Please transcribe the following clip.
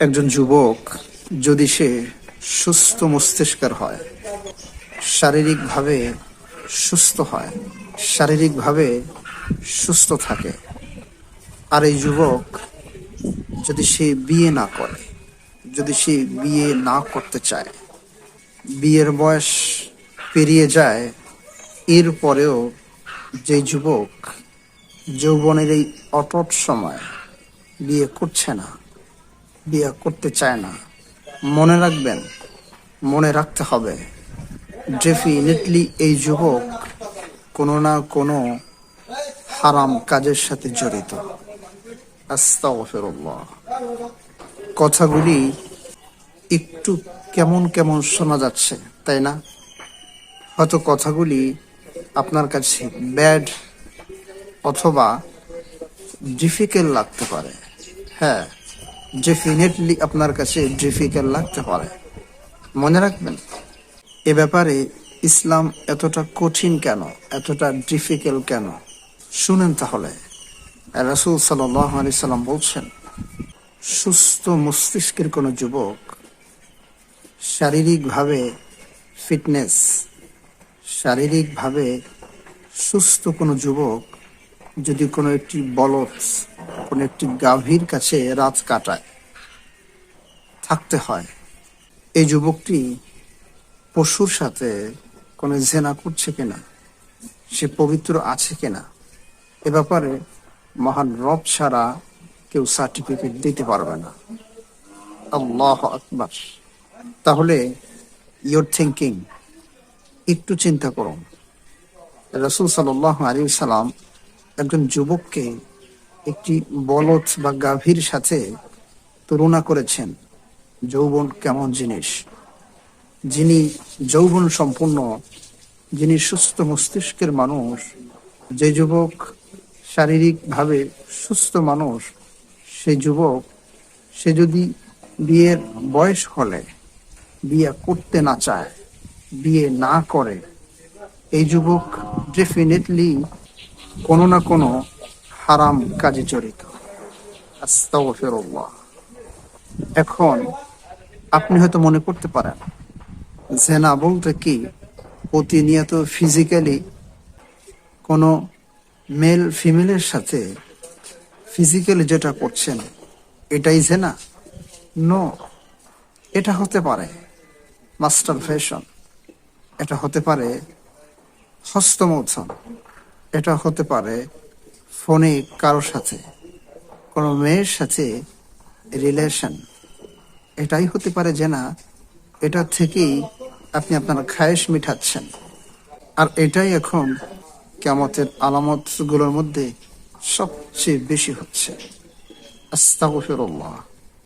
একজন যুবক যদি সে সুস্থ মস্তিষ্কের হয়, শারীরিকভাবে সুস্থ হয়, শারীরিকভাবে সুস্থ থাকে, আর এই যুবক যদি সে বিয়ে না করে, যদি সে বিয়ে না করতে চায়, বিয়ের বয়স পেরিয়ে যায় এরপরেও যে যুবক যৌবনের এই অটট সময় বিয়ে করছে না বিয়ে করতে চায় না। মনে রাখবেন, মনে রাখতে হবে ডেফিনেটলি এই যুবক কোনো না কোনো হারাম কাজের সাথে জড়িত। কথাগুলি একটু কেমন কেমন শোনা যাচ্ছে, তাই না? হয়তো কথাগুলি আপনার কাছে ব্যাড অথবা ডিফিকাল্ট লাগতে পারে। হ্যাঁ ডেফিনেটলি আপনার কাছে ডিফিকাল্ট লাগতে পারে। মনে রাখবেন, এ ব্যাপারে ইসলাম এতটা কঠিন কেন? এতটা ডিফিকাল্ট কেন? শুনেন তাহলে। রাসুল সাল্লাহ আলি সাল্লাম বলছেন, সুস্থ মস্তিষ্কের কোনো যুবক শারীরিকভাবে ফিটনেস শারীরিকভাবে সুস্থ কোনো যুবক যদি কোনো একটি বলদ কোনো একটি গাভীর কাছে রাত কাটায়। থাকতে হয়। এই যুবকটি পশুর সাথে কোনো জেনা করছে কিনা? সে পবিত্র আছে কিনা? এ ব্যাপারে মহান রব ছাড়া কেউ সার্টিফিকেট দিতে পারবে না। আল্লাহ আকবার। তাহলে ইয়োর থিঙ্কিং একটু চিন্তা করুন। রসুল সাল্লাহ আলী সালাম একজন যুবককে একটি বলদ বা গাভীর সাথে তুলনা করেছেন, যৌবন কেমন জিনিস? যিনি যৌবন সম্পূর্ণ, যিনি সুস্থ মস্তিষ্কের মানুষ, যে যুবক শারীরিকভাবে সুস্থ মানুষ সেই যুবক, সে যদি বিয়ের বয়স হলে, বিয়ে করতে না চায়, বিয়ে না করে, এই যুবক ডেফিনেটলি কোনো না কোনো হারাম কাজে জড়িত। এখন আপনি হয়তো মনে করতে পারেন, জেনা বলতে কি, প্রতিনিয়ত ফিজিক্যালি কোনো মেল ফিমেলের সাথে ফিজিক্যালি যেটা করছেন, এটাই জেনা? নো এটা হতে পারে মাস্টার ফ্যাশন এটা হতে পারে হস্তমোচন, এটা হতে পারে ফোনে কারোর সাথে, কোনো মেয়ের সাথে রিলেশন এটাই হতে পারে যে না, এটা থেকেই আপনি আপনার খায়েশ মিঠাচ্ছেন আর এটাই এখন কেমতের আলামতগুলোর মধ্যে সবচেয়ে বেশি হচ্ছে। আস্তাগফিরুল্লাহ।